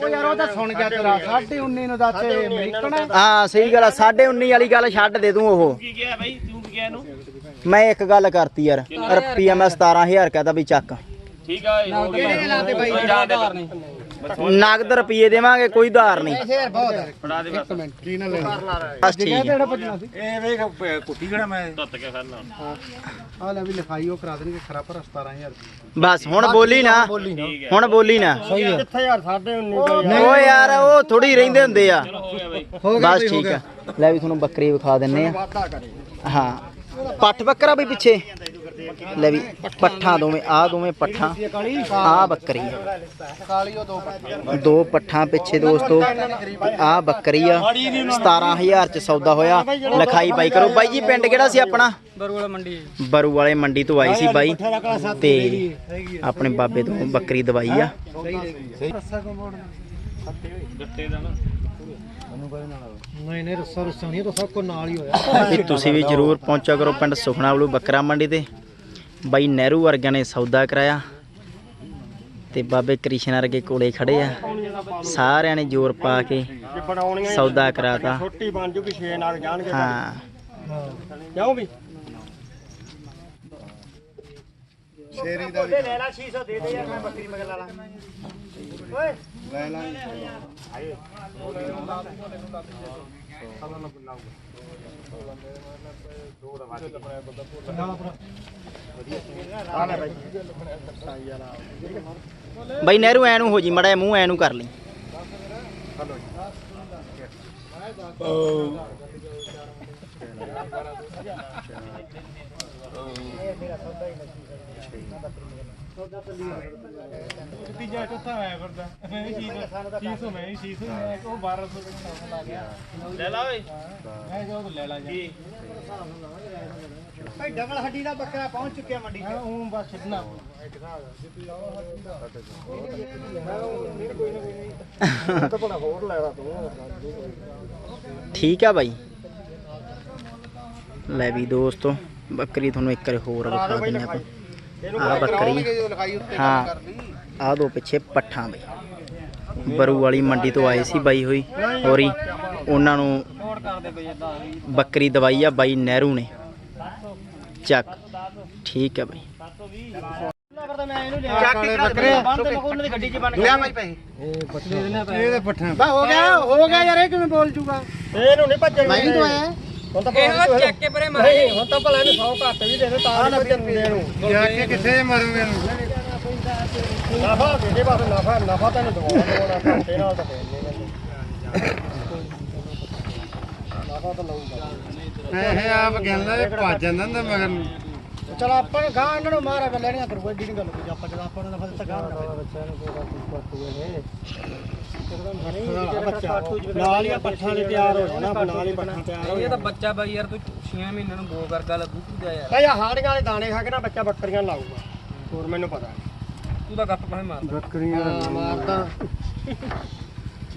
ਉਹ ਯਾਰ ਉਹ ਤਾਂ ਸੁਣ ਗਿਆ ਤੇਰਾ 19.5 ਨੂੰ ਅਮਰੀਕਨ ਹੈ। ਹਾਂ ਸਹੀ ਗੱਲ ਆ 19.5 ਵਾਲੀ ਗੱਲ ਛੱਡ ਦੇ ਤੂੰ ਉਹ। ਕੀ ਗਿਆ ਬਾਈ ਤੂੰ ਕੀ ਗਿਆ ਇਹਨੂੰ? ਮੈਂ ਇੱਕ ਗੱਲ ਕਰਤੀ ਯਾਰ ਰੁਪਈਆ ਮੈਂ 17000 ਕਹਤਾ ਵੀ ਚੱਕ। ਠੀਕ ਆ ਇਹ ਹੋ ਗਿਆ ਬਾਈ ਜਾਣ ਦੇ ਨਗਦ ਰੁਪਈਏ ਦੇਵਾਂਗੇ ਕੋਈ ਧਾਰ ਨਹੀਂ। ਐਸੇ ਯਾਰ ਬਹੁਤ ਹੈ ਫੜਾ ਦੇ ਬਸ। ਕੀ ਨਾ ਲੈਣਾ ਬਸ ਠੀਕ ਹੈ। ਕਿਹੜਾ ਭੱਜਣਾ ਸੀ? ਇਹ ਵੇਖ ਕੁੱਟੀ ਕਿਹੜਾ ਮੈਂ। ਧੁੱਤ ਕੇ ਫਿਰਨਾ ਆ ਲੈ ਵੀ ਲਿਖਾਈ ਉਹ ਕਰਾ ਦੇਣਗੇ ਖਰਾ ਪਰ 17000 ਬਸ ਹੁਣ ਬੋਲੀ ਨਾ। ਹੈ। ਹੁਣ ਬੋਲੀ ਨਾ। ਕਿੱਥੇ ਯਾਰ 19.5 ਓ ਯਾਰ ਉਹ ਥੋੜੀ ਰਹਿੰਦੇ ਹੁੰਦੇ ਆ। ਹੋ ਗਿਆ ਬਾਈ। ਹੋ ਗਿਆ ਬਸ ਹੋ ਠੀਕ। ਆ। ਲੈ ਵੀ ਤੁਹਾਨੂੰ ਬੱਕਰੀ ਵਿਖਾ ਦਿੰਨੇ ਆ। ਹਾਂ। ਪੱਠ ਬੱਕਰਾ ਵੀ ਪਿੱਛੇ। ਲੈ ਵੀ ਪੱਠਾਂ ਦੋਵੇਂ ਆ ਦੋਵੇਂ ਪੱਠਾਂ ਆ ਬੱਕਰੀ ਦੋ ਪੱਠਾਂ ਪਿੱਛੇ ਦੋਸਤੋ ਆ ਬੱਕਰੀ ਆ। 17000 ਚ ਸੌਦਾ ਹੋਇਆ। ਲਿਖਾਈ ਬਾਈ ਕਰੋ। ਬਾਈ ਜੀ ਪਿੰਡ ਕਿਹੜਾ ਸੀ ਆਪਣਾ? ਬਰੂ ਵਾਲਾ ਮੰਡੀ ਬਰੂ ਵਾਲੇ ਮੰਡੀ ਤੋਂ ਆਈ ਸੀ ਬਾਈ। ਤੇ ਆਪਣੇ ਬਾਬੇ ਤੋਂ ਬੱਕਰੀ ਦਵਾਈ ਆ। ਨਹੀਂ ਨਹੀਂ ਰੱਸਾ ਰੱਸਾ ਨਹੀਂ ਤਾਂ ਸਭ ਕੋ ਨਾਲ ਹੀ ਹੋਇਆ। ਤੁਸੀਂ ਵੀ ਜਰੂਰ ਪਹੁੰਚਿਆ ਕਰੋ ਪਿੰਡ ਸੁਖਣਾ ਵੱਲੋਂ ਬੱਕਰਾ ਮੰਡੀ ਤੇ। ਬਾਈ ਨਹਿਰੂ ਵਰਗਿਆਂ ਨੇ ਸੌਦਾ ਕਰਾਇਆ ਤੇ ਬਾਬੇ ਕ੍ਰਿਸ਼ਨ ਵਰਗੇ ਕੋਲੇ ਖੜੇ ਆ। ਸਾਰਿਆਂ ਨੇ ਜ਼ੋਰ ਪਾ ਕੇ ਸੌਦਾ ਕਰਾਤਾ। ਛੋਟੀ ਬਣ ਜੂਗੀ 6 ਨਾਲ ਜਾਣਗੇ ਹਾਂ। ਕਿਉਂ ਵੀ? ਸ਼ੇਰੀ ਦਾ ਲੈ ਲੈ 600 ਦੇ ਦੇ ਯਾਰ ਮੈਂ ਬੱਕਰੀ ਮਗਰ ਲਾ ਲਾ। ਓਏ। ਲੈ ਲਾ। ਬਾਈ ਨਹਿਰੂ ਐ ਨੂੰ ਹੋ ਜੀ ਮੜਾ ਮੂੰਹ ਐ ਨੂੰ ਕਰ ਲਈ। ਤੀਜਾ ਚੌਥਾ ਆਇਆ ਕਰਦਾ ਮੈਂ ਵੀ 600 ਮੈਂ ਵੀ 600 ਉਹ 1200 ਦੇ ਹਿਸਾਬ ਨਾਲ ਆ ਗਿਆ। ਲੈ ਲਾ ਓਏ। ਮੈਂ ਜੋ ਲੈ ਲਾ ਜਾ। ਭਾਈ ਡਬਲ ਹੱਡੀ ਦਾ ਬੱਕਰਾ ਪਹੁੰਚ ਚੁੱਕਿਆ ਮੰਡੀ 'ਚ। ਉਹ ਬਸ ਛੱਡਣਾ ਹੋਰ ਲੈਣਾ ਤੂੰ ਠੀਕ ਆ ਬਾਈ। ਲੈ ਵੀ ਦੋਸਤੋ ਬੱਕਰੀ ਤੁਹਾਨੂੰ ਇੱਕ ਵਾਰ ਹੋਰ ਵਿਖਾ ਦਿੰਨੇ ਆਪਾਂ। ਆ ਬੱਕਰੀ। ਲਿਖਾਈ ਉੱਤੇ ਹਾਂ। ਆ ਦੋ ਪਿੱਛੇ ਪੱਠਾਂ ਬਈ ਬਰੂ ਵਾਲੀ ਮੰਡੀ ਤੋਂ ਆਏ ਸੀ ਬਾਈ ਹੋਈ। ਹੋਰੀ ਉਹਨਾਂ ਨੂੰ ਬੱਕਰੀ ਦਵਾਈ ਆ ਬਾਈ ਨਹਿਰੂ ਨੇ। ਚੱਕ। ਠੀਕ ਹੈ ਬਾਈ। ਚੱਕ ਕੇ ਬੱਕਰੇ ਉਹਨਾਂ ਦੀ ਗੱਡੀ 'ਚ ਬਣ ਲਿਆ ਭਾਈ ਪੈਸੇ। ਇਹਦੇ ਪੱਠਾ ਬਾ ਹੋ ਗਿਆ ਹੋ ਗਿਆ ਯਾਰ ਇਹ ਕਿਵੇਂ ਬੋਲ ਜੂਗਾ? ਇਹਨੂੰ ਨਹੀਂ ਭੱਜਣ ਮੈਂ ਹੀ ਤੋਂ ਆਇਆ ਹੁਣ ਤਾਂ ਇਹ ਚੱਕ ਕੇ ਪਰੇ ਮਾਰੇ। ਹੁਣ ਤਾਂ ਭਲਾ ਇਹਨੂੰ 100 ਘੱਟ ਵੀ ਦੇ ਦੇ ਤਾਂ ਭੱਜਣ ਦੇ ਨੂੰ ਜਾ ਕੇ ਕਿੱਥੇ ਮਾਰੂਗੇ ਇਹਨੂੰ ਨਫਾ ਦੇ ਦੇ ਬਸ ਨਫਾ ਨਫਾ ਤਾਂ ਨਹੀਂ ਦਵਾਉਣਾ ਨਾਲ ਤਾਂ ਦੇ ਨਹੀਂ ਨਫਾ ਤਾਂ ਲਊਗਾ ਇਹ ਆਪ ਕਹਿੰਦਾ ਇਹ ਭੱਜ ਜਾਂਦਾ ਹੁੰਦਾ ਮਗਰ ਚਲ ਆਪਾਂ ਨੂੰ ਗਾਂ ਇਹਨਾਂ ਨੂੰ ਮਾਰਾ ਕਰ ਲੈਣੀਆਂ ਕਰੂਗਾ ਏਡੀ ਨਹੀਂ ਗੱਲ ਕੋਈ ਆਪਾਂ ਜਦੋਂ ਆਪਾਂ ਨੂੰ ਨਫਾ ਦਿੱਤਾ ਗਾਂ ਬੱਚਿਆਂ ਨੂੰ। ਨਾਲ ਹੀ ਪੱਠਾ ਲਈ ਤਿਆਰ ਹੋ ਜਾਣਾ ਨਾਲ ਹੀ ਪੱਠਾ ਤਿਆਰ ਹੋ ਇਹ ਤਾਂ ਬੱਚਾ ਬਾਈ ਯਾਰ ਤੂੰ 6 ਮਹੀਨਿਆਂ ਨੂੰ ਗੋ ਵਰਗਾ ਲੱਗੂ ਤੂੰ ਜਾ ਯਾਰ। ਭਾਈ ਆਹ ਹਾੜੀਆਂ ਵਾਲੇ ਦਾਣੇ ਖਾ ਕੇ ਨਾ ਬੱਚਾ ਬੱਕਰੀਆਂ ਲਾਊਗਾ। ਹੋਰ ਮੈਨੂੰ ਪਤਾ ਤੂੰ ਤਾਂ ਗੱਪ ਭਾਵੇਂ ਮਾਰ ਬੱਕਰੀਆਂ ਮਾਰਦਾ।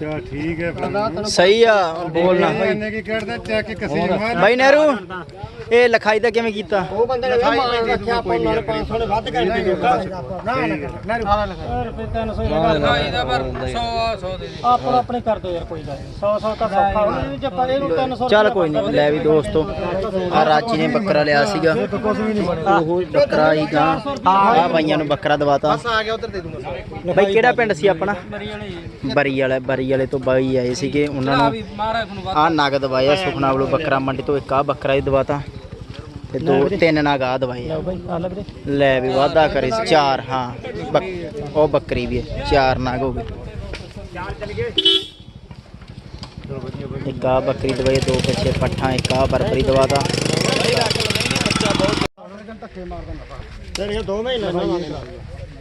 ਚਾ ਠੀਕ ਹੈ ਸਹੀ ਆ ਬੋਲਣਾ ਇਹਨੇ ਕੀ ਕਰਦਾ ਚੱਕ ਕੇ ਕਸੀ ਮਾਰ। ਬਾਈ ਨਹਿਰੂ ਇਹ ਲਿਖਾਈ ਦਾ ਕਿਵੇਂ ਕੀਤਾ? ਉਹ ਬੰਦੇ ਨੇ ਮਾਰ ਰੱਖਿਆ ਆਪਾਂ ਨਾਲ 500 ਨੇ ਵੱਧ ਕਰ ਦਿੱਤੇ ਨਾ ਨਾ ਨਾ ਰੁਪਏ 300 ਹਾਂ ਇਹਦਾ ਪਰ 100 100 ਦੇ ਦੇ। ਆਪੋ ਆਪਣੇ ਕਰ ਦੋ ਯਾਰ ਕੋਈ ਗੱਲ 100 100 ਤਾਂ ਸੌਖਾ ਹੋਣਾ। ਜੇ ਪਰ ਇਹਨੂੰ 300 ਚੱਲ ਕੋਈ ਨਹੀਂ ਲੈ ਵੀ ਦੋਸਤੋ ਆ ਰਾਚੀ ਨੇ ਬੱਕਰਾ ਲਿਆ ਸੀਗਾ। ਉਹ ਬੱਕਰਾ ਹੀ ਗਾਂ ਆ ਬਾਈਆਂ ਨੂੰ ਬੱਕਰਾ ਦਵਾਤਾ। ਆ ਗਿਆ ਉਧਰ ਦੇ ਦੂੰਗਾ। ਬਾਈ ਕਿਹੜਾ ਪਿੰਡ ਸੀ ਆਪਣਾ? ਬਰੀ ਵਾਲੇ ਬਰੀ ਬਰੀ ਵਾਲੇ ਤੋਂ ਬਾਈ ਆਏ ਸੀਗੇ ਉਹਨਾਂ ਨੂੰ ਆ ਨਗ ਦਵਾਇਆ ਸੁਖਨਾ ਵੱਲੋਂ ਬੱਕਰਾ ਮੰਡੀ ਤੋਂ ਇੱਕ ਆ ਬੱਕਰਾ ਹੀ ਦਵਾਤਾ। ਤੇ ਦੋ ਤਿੰਨ ਨਗ ਆ। ਦਵਾਏ ਲੈ ਵੀ ਵਾਧਾ ਕਰੇ ਚਾਰ ਹਾਂ ਉਹ ਬੱਕਰੀ ਵੀ ਹੈ ਚਾਰ ਨਗ ਹੋ ਗਏ। ਇੱਕ ਆ ਬੱਕਰੀ ਦਵਾਈ ਦੋ ਪਿੱਛੇ ਪੱਠਾਂ ਇੱਕ ਆ ਬਰਬਰੀ ਦਵਾਤਾ। ਤੇਰੇ ਦੋ ਮਹੀਨੇ ਨਾ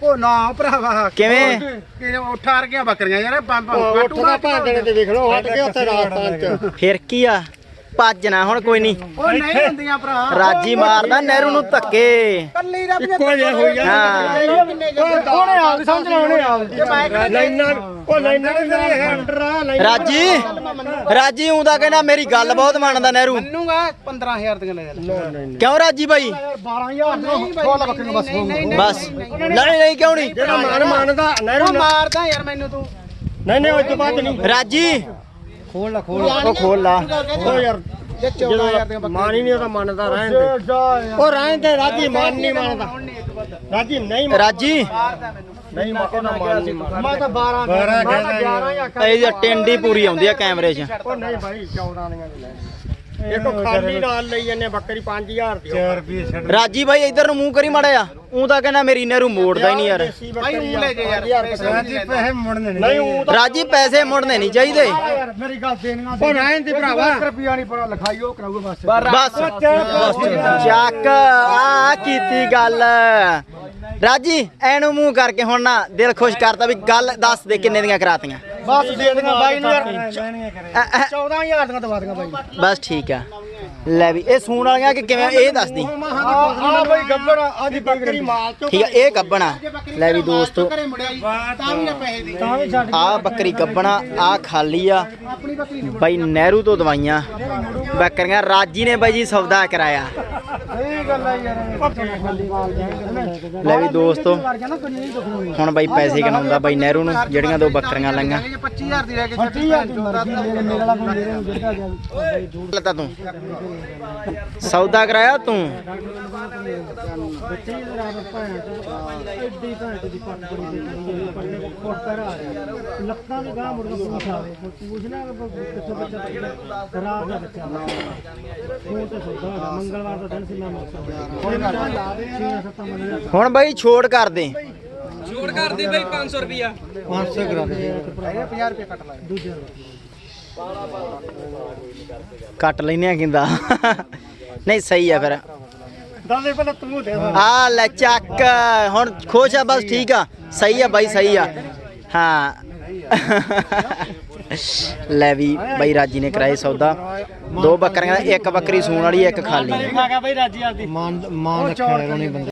ਉਹ ਨਾ ਭਰਾਵਾ। ਕਿਵੇਂ? ਕਿ ਉੱਠ ਆ ਰਹੀਆਂ ਬੱਕਰੀਆਂ ਯਾਰ ਪੰਪ ਉੱਠ ਦਾ ਭਾਂਦਣੇ ਤੇ ਦੇਖ ਲਓ ਹਟ ਕੇ ਉੱਥੇ ਰਾਜਸਥਾਨ ਚ। ਫਿਰ ਕੀ ਆ? ਭੱਜ ਨਾ ਹੁਣ ਕੋਈ ਨਹੀਂ। ਉਹ ਨਹੀਂ ਹੁੰਦੀਆਂ ਭਰਾ। ਰਾਜੀ ਮਾਰਦਾ ਨਹਿਰੂ ਨੂੰ ਧੱਕੇ। ਕੱਲੀ ਦਾ ਇੱਕੋ ਜਿਹਾ ਹੋਈ ਹਾਂ। ਉਹਨੇ ਆਪ ਹੀ ਸਮਝਣਾ ਉਹਨੇ ਆਪ ਲਾਈਨਾਂ ਉਹ ਲਾਈਨਾਂ ਦੇ ਤੇਰੇ ਇਹ ਅੰਡਰ ਆ ਲਾਈਨਾਂ ਰਾਜੀ ਰਾਜੀ ਹੁੰਦਾ ਕਹਿੰਦਾ ਮੇਰੀ ਗੱਲ ਬਹੁਤ ਮੰਨਦਾ ਨਹਿਰੂ। ਮੰਨੂਗਾ 15000 ਦੀਆਂ ਲੈ ਲੈ। ਕਿਉਂ ਰਾਜੀ ਬਾਈ? 12000 ਨੂੰ ਖੋਲ ਬੱਕਰੀ ਬਸ ਬਸ। ਨਹੀਂ ਨਹੀਂ ਕਿਉਂ ਨਹੀਂ? ਜਿਹੜਾ ਮਾਨ ਮੰਨਦਾ ਨਹਿਰੂ ਮਾਰਦਾ ਯਾਰ ਮੈਨੂੰ ਤੂੰ। ਨਹੀਂ ਨਹੀਂ ਉਹ ਤੋਂ ਬਾਅਦ ਨਹੀਂ। ਰਾਜੀ। ਖੋਲ ਲਾ ਖੋਲ ਉਹ ਖੋਲ ਲਾ। ਉਹ ਯਾਰ ਜੇ 14000 ਦੀਆਂ ਮਾਨ ਹੀ ਨਹੀਂ ਉਹਦਾ ਮੰਨਦਾ ਰਹਿਣ ਦੇ। ਉਹ ਰਹਿਣ ਦੇ ਰਾਜੀ ਮਾਨ ਨਹੀਂ ਮੰਨਦਾ। ਰਾਜੀ ਨਹੀਂ ਰਾਜੀ? ਨਹੀਂ ਉਹਦਾ ਮਾਨ ਨਹੀਂ ਮੈਂ ਤਾਂ 12 12 ਕਹਿੰਦਾ ਇਹਦੀ ਟਿੰਡੀ ਪੂਰੀ ਆਉਂਦੀ ਆ ਕੈਮਰੇ 'ਚ। ਉਹ ਨਹੀਂ ਭਾਈ 14 ਦੀਆਂ ਲੈ ਇੱਕ ਖਾਲੀ ਨਾਲ ਲਈ ਜੰਨੇ ਬੱਕਰੀ 5000 ਦੀ 4 ਰੁਪਏ ਛੱਡ ਰਾਜੀ ਬਾਈ ਇੱਧਰ ਨੂੰ ਮੂੰਹ ਕਰੀ ਮੜਿਆ ਉਹ ਤਾਂ ਕਹਿੰਦਾ ਮੇਰੀ ਨਹਿਰੂ ਮੋੜਦਾ ਹੀ ਨਹੀਂ ਯਾਰ। ਭਾਈ ਉਹ ਲੈ ਜੇ ਯਾਰ ਰਾਜੀ ਪੈਸੇ ਮੁੜਨੇ ਨਹੀਂ। ਨਹੀਂ ਉਹ ਤਾਂ ਰਾਜੀ ਪੈਸੇ ਮੁੜਨੇ ਨਹੀਂ ਚਾਹੀਦੇ। ਯਾਰ ਮੇਰੀ ਗੱਲ ਦੇਣੀਆਂ ਉਹ ਰਹਿਣ ਦੇ ਭਰਾਵਾ। 1 ਰੁਪਿਆ ਨਹੀਂ ਪੜਾ ਲਿਖਾਈ ਉਹ ਕਰਾਊਗਾ ਬਸ। ਬਸ। ਚੱਕ। ਆ ਕੀਤੀ ਗੱਲ। ਰਾਜੀ ਐਨੂੰ ਮੂੰਹ ਕਰਕੇ ਹੁਣ ਨਾ ਦਿਲ ਖੁਸ਼ ਕਰਤਾ ਵੀ ਗੱਲ ਦੱਸ ਦੇ ਕਿੰਨੇ ਦੀਆਂ ਕਰਾਤੀਆਂ। ਬਸ ਦੇ ਦੇਗਾ ਬਾਈ ਨੂੰ ਯਾਰ। ਅ, ਅ, 14000 ਦੀਆਂ ਦਵਾ ਦੇਗਾ ਬਾਈ। ਬਸ ਠੀਕ ਆ। ਲੈ ਵੀ ਇਹ ਸੂਣ ਵਾਲੀਆਂ ਕਿ ਕਿਵੇਂ ਇਹ ਦੱਸ ਦੀ। ਆ ਬਾਈ ਗੱਬੜ ਆਦੀ ਬੱਕਰੀ ਮਾਲ ਚੋਂ ਠੀਕ ਆ ਇਹ ਗੱਬਣਾ ਲੈ ਵੀ ਦੋਸਤੋ। ਦੇ। ਆ ਬੱਕਰੀ ਗੱਬਣਾ ਆ ਖਾਲੀ ਆ। ਬਾਈ ਨਹਿਰੂ ਤੋਂ ਦਵਾਈਆਂ। ਬੱਕਰੀਆਂ ਰਾਜੀ ਨੇ ਬਾਈ ਜੀ ਸੌਦਾ ਕਰਾਇਆ। ਗੱਲ ਯਾਰ। ਲੈ ਵੀ ਦੋਸਤੋ ਹੁਣ ਬਾਈ ਪੈਸੇ ਗਿਣਾਉਂਦਾ ਬਾਈ ਨਹਿਰੂ ਨੂੰ ਜਿਹੜੀਆਂ ਦੋ ਬੱਕਰੀਆਂ ਲੰਗਾ 25000 ਦੀ ਰਹਿ ਗਈ 25000 ਦੀ ਮੇਰੇ ਵਾਲਾ ਕੋਈ ਮੇਰੇ ਨੂੰ ਜਿਹੜਾ ਗਿਆ ਲੱਤਾ ਤੂੰ। ਸੌਦਾ ਕਰਾਇਆ ਤੂੰ? ਬੱਚੇ ਹੀ ਰਾਤ ਭਾਂ ਐਡੀ ਭਾਂ ਦੀ ਪੱਟ ਬੜੀ ਦੇ ਪੜਨੇ ਕੋ ਕੋਟ ਕਰ ਆ ਰਹੀ। ਲੱਤਾਂ ਵੀ ਗਾਂ ਮੁੜ ਕੇ ਪੁੱਛ ਆਵੇ ਪੁੱਛਣਾ ਕਿੱਥੋਂ ਬੱਚਾ ਪੈਦਾ ਰਾਤ ਦਾ ਬੱਚਾ ਫੋਨ ਤੇ ਸੌਦਾ ਹੋਇਆ ਮੰਗਲਵਾਰ ਦਾ ਦਿਨ ਸੀ ਮੈਂ ਮੌਸਮ ਕੋਈ ਗੱਲ ਨਹੀਂ 6 7 ਮਹੀਨੇ ਹੁਣ ਬਾਈ ਛੋੜ ਕਰ ਦੇ। ਛੋੜ ਕਰਦੀ ਬਈ 500 ਰੁਪਿਆ 500 ਕਰਾ ਦੇ। 50 ਰੁਪਏ ਕੱਟ ਲਾ। ਦੂਜੇ ਕੱਟ ਲੈਨੇ ਆ ਕਿੰਦਾ ਨਹੀਂ ਸਹੀ ਆ ਫਿਰ। ਦਾਦੇ ਪਹਿਲਾਂ ਤੂੰ ਦੇ ਆ ਲੈ ਚੱਕ। ਹੁਣ ਖੁਸ਼ ਆ ਬਸ ਠੀਕ ਆ। ਸਹੀ ਆ ਬਾਈ ਸਹੀ ਆ। ਹਾਂ। ਲੈ ਵੀ ਬਾਈ ਰਾਜੀ ਨੇ ਕਰਾਏ ਸੌਦਾ। ਦੋ ਬੱਕਰੀਆਂ ਦਾ ਇੱਕ ਬੱਕਰੀ ਸੂਣ ਵਾਲੀ ਇੱਕ ਖਾਲੀ। ਮੈਂ ਕਿਹਾ ਬਈ ਰਾਜੀ ਆਦੀ ਮਾਨ ਮਾਨ ਰੱਖਿਆ ਉਹਨੇ ਬੰਦੇ